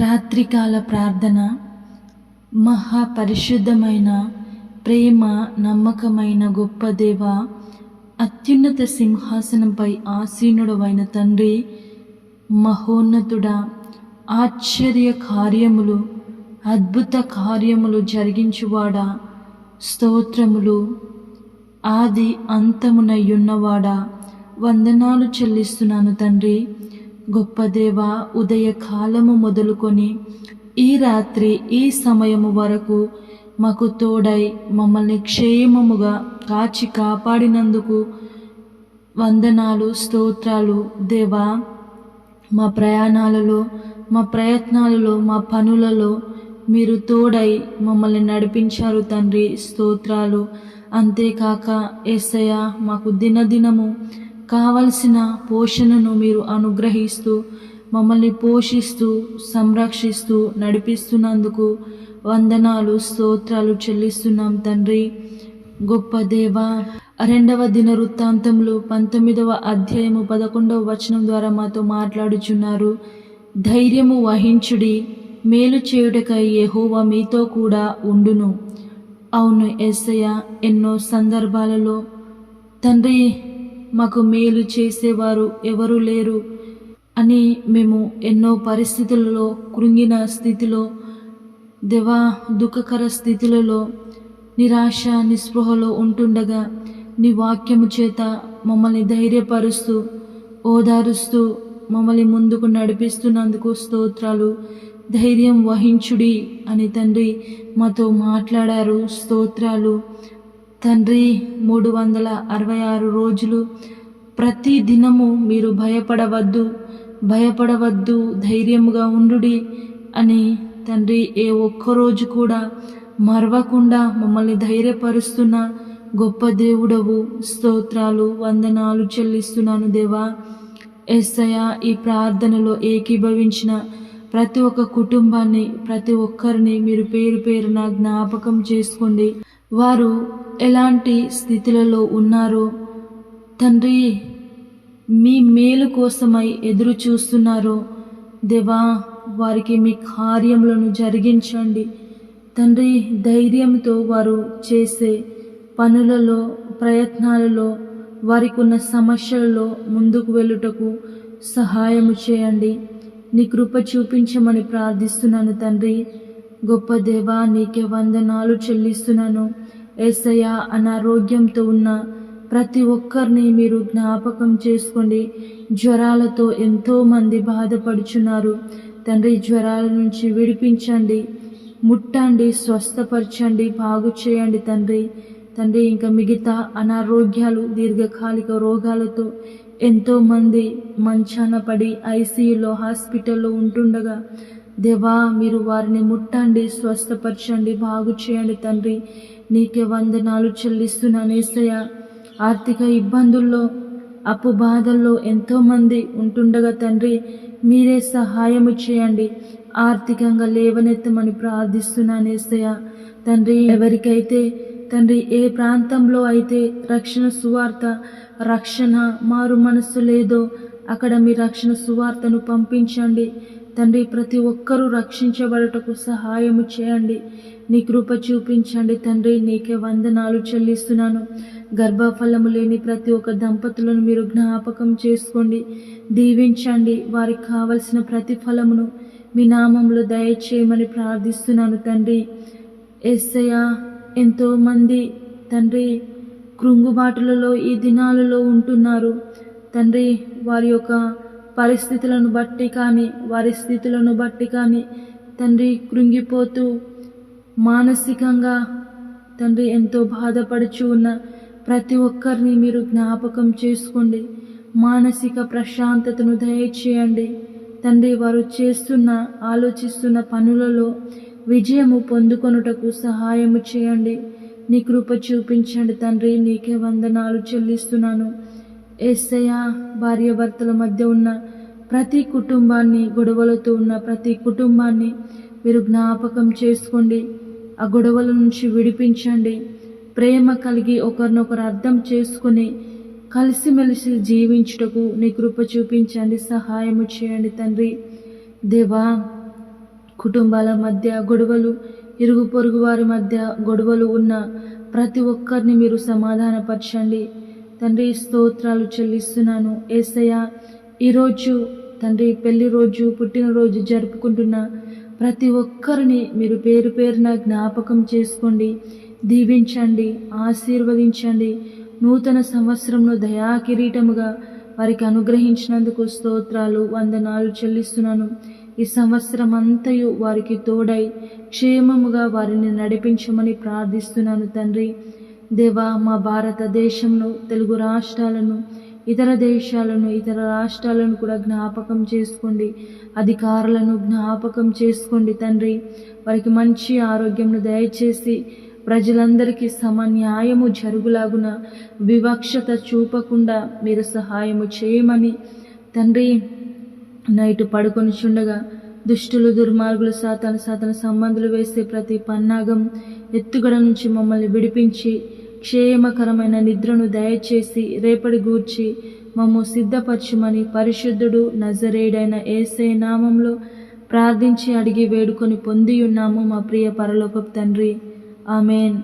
రాత్రికాల ప్రార్థన మహాపరిశుద్ధమైన ప్రేమ నమ్మకమైన గొప్ప దేవ అత్యున్నత సింహాసనంపై ఆసీనుడవైన తండ్రి మహోన్నతుడా ఆశ్చర్య కార్యములు అద్భుత కార్యములు జరిగించువాడా స్తోత్రములు ఆది అంతమునయ్యున్నవాడా వందనాలు చెల్లిస్తున్నాను తండ్రి. గొప్ప దేవ ఉదయ కాలము మొదలుకొని ఈ రాత్రి ఈ సమయము వరకు మాకు తోడై మమ్మల్ని క్షేమముగా కాచి కాపాడినందుకు వందనాలు స్తోత్రాలు. దేవా మా ప్రయాణాలలో మా ప్రయత్నాలలో మా పనులలో మీరు తోడై మమ్మల్ని నడిపించారు తండ్రి. స్తోత్రాలు. అంతేకాక ఏసయ్య మాకు దినదినము కావలసిన పోషణను మీరు అనుగ్రహిస్తూ మమ్మల్ని పోషిస్తూ సంరక్షిస్తూ నడిపిస్తున్నందుకు వందనాలు స్తోత్రాలు చెల్లిస్తున్నాం తండ్రి. గొప్ప దేవ రెండవ దిన వృత్తాంతంలో పంతొమ్మిదవ అధ్యాయము పదకొండవ వచనం ద్వారా మాతో మాట్లాడుచున్నారు. ధైర్యము వహించుడి మేలు చేయుటకై యెహోవా మీతో కూడా ఉండును. అవును ఎస్సయ్య ఎన్నో సందర్భాలలో తండ్రి మాకు మేలు చేసేవారు ఎవరు లేరు అని మేము ఎన్నో పరిస్థితులలో కృంగిన స్థితిలో దేవా దుఃఖకర స్థితులలో నిరాశ నిస్పృహలో ఉంటుండగా నీ వాక్యము చేత మమ్మల్ని ధైర్యపరుస్తూ ఓదారుస్తూ మమ్మల్ని ముందుకు నడిపిస్తున్నందుకు స్తోత్రాలు. ధైర్యం వహించుడి అని తండ్రి మాతో మాట్లాడారు. స్తోత్రాలు. తండ్రి మూడు వందల అరవై ఆరు రోజులు ప్రతి దినము మీరు భయపడవద్దు భయపడవద్దు ధైర్యముగా ఉండుడి అని తండ్రి ఏ ఒక్కరోజు కూడా మరవకుండా మమ్మల్ని ధైర్యపరుస్తున్న గొప్ప దేవుడవు. స్తోత్రాలు వందనాలు చెల్లిస్తున్నాను దేవా. ఎస్సయ ఈ ప్రార్థనలో ఏకీభవించిన ప్రతి ఒక్క కుటుంబాన్ని ప్రతి ఒక్కరిని మీరు పేరు పేరున జ్ఞాపకం చేసుకోండి. వారు ఎలాంటి స్థితులలో ఉన్నారో తండ్రి మీ మేలు కోసమై ఎదురు చూస్తున్నారో దేవా వారికి మీ కార్యములను జరిగించండి. తండ్రి ధైర్యంతో వారు చేసే పనులలో ప్రయత్నాలలో వారికి ఉన్న సమస్యలలో ముందుకు వెళ్ళుటకు సహాయము చేయండి. నీ కృప చూపించమని ప్రార్థిస్తున్నాను తండ్రి. గొప్ప దేవా నీకే వందనాలు చెల్లిస్తున్నాను. ఏసయ అనారోగ్యంతో ఉన్న ప్రతి ఒక్కరిని మీరు జ్ఞాపకం చేసుకోండి. జ్వరాలతో ఎంతో మంది బాధపడుచున్నారు. తండ్రి జ్వరాల నుంచి విడిపించండి. ముట్టండి స్వస్థపరచండి బాగు చేయండి తండ్రి. తండ్రి ఇంకా మిగతా అనారోగ్యాలు దీర్ఘకాలిక రోగాలతో ఎంతోమంది మంచాన పడి ఐసీయూలో హాస్పిటల్లో ఉంటుండగా దేవా మీరు వారిని ముట్టండి స్వస్థపరచండి బాగు చేయండి తండ్రి. నీకే వందనాలు చెల్లిస్తున్నాను ఏసయ్య. ఆర్థిక ఇబ్బందుల్లో అప్పు బాధల్లో ఎంతోమంది ఉంటుండగా తండ్రి మీరే సహాయము చేయండి. ఆర్థికంగా లేవనెత్తమని ప్రార్థిస్తున్నాను ఏసయ్య. తండ్రి ఎవరికైతే తండ్రి ఏ ప్రాంతంలో అయితే రక్షణ సువార్త రక్షణ మారు మనస్సు లేదో అక్కడ మీ రక్షణ సువార్తను పంపించండి. తండ్రి ప్రతి ఒక్కరూ రక్షించబడటకు సహాయము చేయండి. నీ కృప చూపించండి తండ్రి నీకే వందనాలు చెల్లిస్తున్నాను. గర్భఫలము లేని ప్రతి ఒక్క దంపతులను మీరు జ్ఞాపకం చేసుకోండి. దీవించండి వారికి కావలసిన ప్రతిఫలమును మీ నామంలో దయచేయమని ప్రార్థిస్తున్నాను తండ్రి. ఎస్సయ్య ఎంతోమంది తండ్రి కృంగుబాటులలో ఈ దినాలలో ఉంటున్నారు. తండ్రి వారి యొక్క పరిస్థితులను బట్టి కానీ వారి స్థితులను బట్టి కానీ తండ్రి కృంగిపోతూ మానసికంగా తండ్రి ఎంతో బాధపడుచు ఉన్న ప్రతి ఒక్కరిని మీరు జ్ఞాపకం చేసుకోండి. మానసిక ప్రశాంతతను దయచేయండి. తండ్రి వారు చేస్తున్న ఆలోచిస్తున్న పనులలో విజయము పొందుకొనుటకు సహాయము చేయండి. నీ కృప చూపించండి తండ్రి. నీకే వందనాలు చెల్లిస్తున్నాను. ఏసయ్య భార్యాభర్తల మధ్య ఉన్న ప్రతి కుటుంబాన్ని గొడవలతో ఉన్న ప్రతి కుటుంబాన్ని మీరు జ్ఞాపకం చేసుకోండి. ఆ గొడవల నుంచి విడిపించండి. ప్రేమ కలిగి ఒకరినొకరు అర్థం చేసుకుని కలిసిమెలిసి జీవించుటకు నీ కృప చూపించండి సహాయము చేయండి తండ్రి. దేవా కుటుంబాల మధ్య గొడవలు ఇరుగు పొరుగు వారి మధ్య గొడవలు ఉన్న ప్రతి ఒక్కరిని మీరు సమాధానపరచండి. తండ్రి స్తోత్రాలు చెల్లిస్తున్నాను. ఏసయ్య ఈరోజు తండ్రి పెళ్ళి రోజు పుట్టినరోజు జరుపుకుంటున్న ప్రతి ఒక్కరిని మీరు పేరు పేరున జ్ఞాపకం చేసుకోండి దీవించండి ఆశీర్వదించండి. నూతన సంవత్సరంలో దయా కిరీటముగా వారికి అనుగ్రహించినందుకు స్తోత్రాలు వందనాలు చెల్లిస్తున్నాను. ఈ సంవత్సరం అంతయు వారికి తోడై క్షేమముగా వారిని నడిపించమని ప్రార్థిస్తున్నాను తండ్రి. దేవా మా భారతదేశంలో తెలుగు రాష్ట్రాలను ఇతర దేశాలను ఇతర రాష్ట్రాలను కూడా జ్ఞాపకం చేసుకోండి. అధికారులను జ్ఞాపకం చేసుకోండి తండ్రి. వారికి మంచి ఆరోగ్యంను దయచేసి ప్రజలందరికీ సమన్యాయము జరుగులాగున వివక్షత చూపకుండా మీరు సహాయము చేయమని తండ్రి నైట్ పడుకొని చుండగా దుష్టులు దుర్మార్గులు సాతన సాతన సంబంధులు వేసే ప్రతి పన్నాగం ఎత్తుగడ నుంచి మమ్మల్ని విడిపించి క్షేమకరమైన నిద్రను దయచేసి రేపటి గూర్చి మమ్ము సిద్ధపరచుమని పరిశుద్ధుడు నజరేడైన ఏసే నామంలో ప్రార్థించి అడిగి వేడుకొని పొంది ఉన్నాము మా ప్రియ పరలోకపు తండ్రి. ఆమెన్.